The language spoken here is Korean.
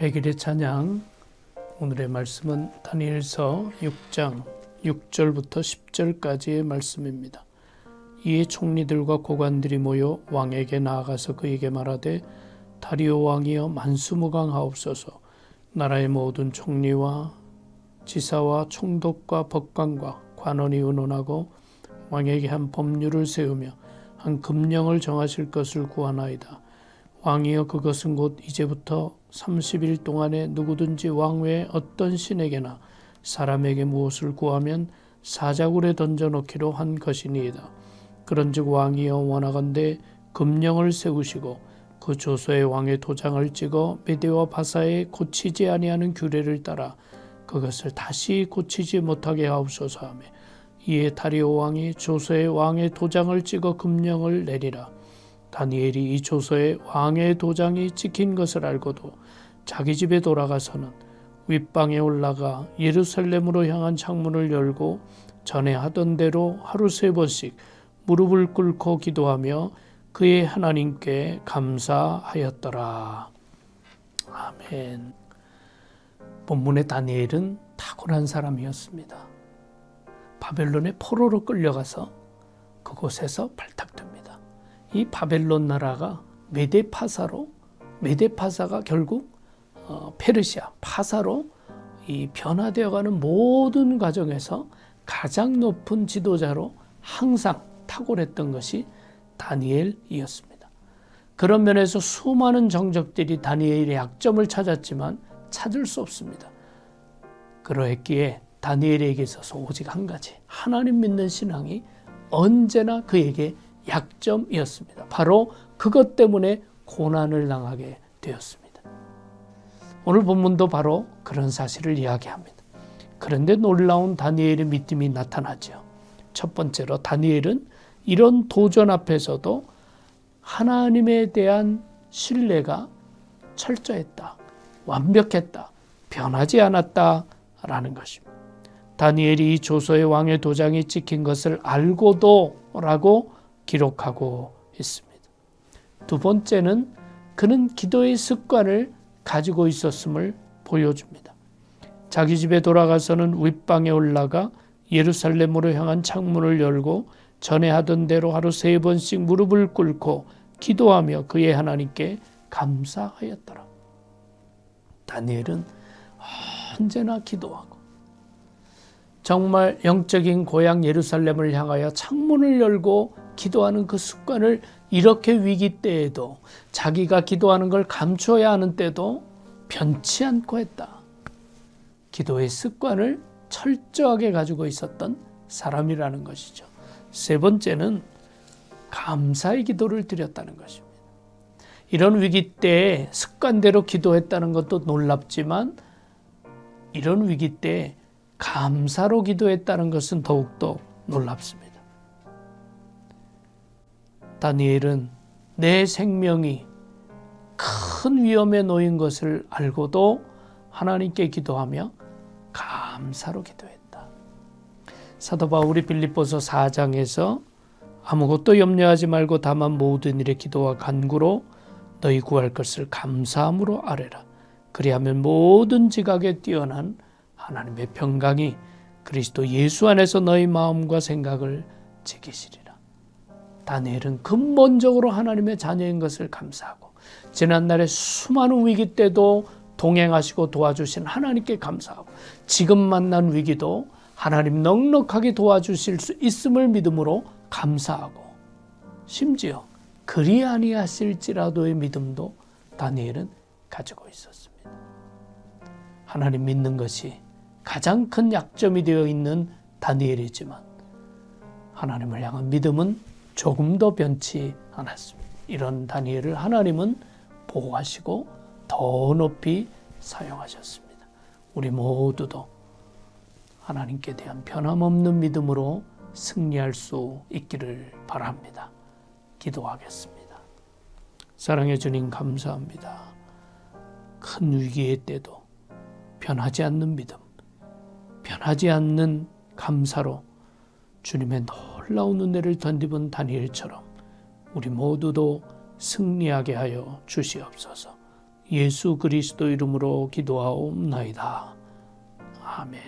백일의 찬양 오늘의 말씀은 다니엘서 6장 6절부터 10절까지의 말씀입니다. 이에 총리들과 고관들이 모여 왕에게 나아가서 그에게 말하되 다리오 왕이여 만수무강하옵소서 나라의 모든 총리와 지사와 총독과 법관과 관원이 의논하고 왕에게 한 법률을 세우며 한 금령을 정하실 것을 구하나이다. 왕이여 그것은 곧 이제부터 30일 동안에 누구든지 왕 외에 어떤 신에게나 사람에게 무엇을 구하면 사자굴에 던져놓기로 한 것이니이다. 그런즉 왕이여 원하건대 금령을 세우시고 그 조서에 왕의 도장을 찍어 메대와 바사에 고치지 아니하는 규례를 따라 그것을 다시 고치지 못하게 하옵소서 하며 이에 다리오 왕이 조서에 왕의 도장을 찍어 금령을 내리라. 다니엘이 이 조서에 왕의 도장이 찍힌 것을 알고도 자기 집에 돌아가서는 윗방에 올라가 예루살렘으로 향한 창문을 열고 전에 하던 대로 하루 세 번씩 무릎을 꿇고 기도하며 그의 하나님께 감사하였더라. 아멘. 본문의 다니엘은 탁월한 사람이었습니다. 바벨론의 포로로 끌려가서 그곳에서 발탁됩니다. 이 바벨론 나라가 메데파사로 메데파사가 결국 어, 페르시아 파사로 이 변화되어가는 모든 과정에서 가장 높은 지도자로 항상 탁월했던 것이 다니엘이었습니다. 그런 면에서 수많은 정적들이 다니엘의 약점을 찾았지만 찾을 수 없습니다. 그러했기에 다니엘에게 있어서 오직 한 가지 하나님 믿는 신앙이 언제나 그에게 약점이었습니다. 바로 그것 때문에 고난을 당하게 되었습니다. 오늘 본문도 바로 그런 사실을 이야기합니다. 그런데 놀라운 다니엘의 믿음이 나타나죠. 첫 번째로 다니엘은 이런 도전 앞에서도 하나님에 대한 신뢰가 철저했다. 완벽했다. 변하지 않았다 라는 것입니다. 다니엘이 이 조서의 왕의 도장이 찍힌 것을 알고도 라고 기록하고 있습니다. 두 번째는 그는 기도의 습관을 가지고 있었음을 보여줍니다. 자기 집에 돌아가서는 윗방에 올라가 예루살렘으로 향한 창문을 열고 전에 하던 대로 하루 세 번씩 무릎을 꿇고 기도하며 그의 하나님께 감사하였더라. 다니엘은 언제나 기도하고 정말 영적인 고향 예루살렘을 향하여 창문을 열고 기도하는 그 습관을 이렇게 위기 때에도 자기가 기도하는 걸 감추어야 하는 때도 변치 않고 했다. 기도의 습관을 철저하게 가지고 있었던 사람이라는 것이죠. 세 번째는 감사의 기도를 드렸다는 것입니다. 이런 위기 때 습관대로 기도했다는 것도 놀랍지만 이런 위기 때 감사로 기도했다는 것은 더욱더 놀랍습니다. 다니엘은 내 생명이 큰 위험에 놓인 것을 알고도 하나님께 기도하며 감사로 기도했다. 사도 바울이 빌립보서 4장에서 아무것도 염려하지 말고 다만 모든 일에 기도와 간구로 너희 구할 것을 감사함으로 아뢰라. 그리하면 모든 지각에 뛰어난 하나님의 평강이 그리스도 예수 안에서 너희 마음과 생각을 지키시리라. 다니엘은 근본적으로 하나님의 자녀인 것을 감사하고 지난날의 수많은 위기 때도 동행하시고 도와주신 하나님께 감사하고 지금 만난 위기도 하나님 넉넉하게 도와주실 수 있음을 믿음으로 감사하고 심지어 그리 아니하실지라도의 믿음도 다니엘은 가지고 있었습니다. 하나님 믿는 것이 가장 큰 약점이 되어 있는 다니엘이지만 하나님을 향한 믿음은 조금 더 변치 않았습니다. 이런 다니엘을 하나님은 보호하시고 더 높이 사용하셨습니다. 우리 모두도 하나님께 대한 변함없는 믿음으로 승리할 수 있기를 바랍니다. 기도하겠습니다. 사랑해 주님 감사합니다. 큰 위기의 때도 변하지 않는 믿음, 변하지 않는 감사로 주님의 놀라운 은혜를 던집은 다니엘처럼 우리 모두도 승리하게 하여 주시옵소서. 예수 그리스도 이름으로 기도하옵나이다. 아멘.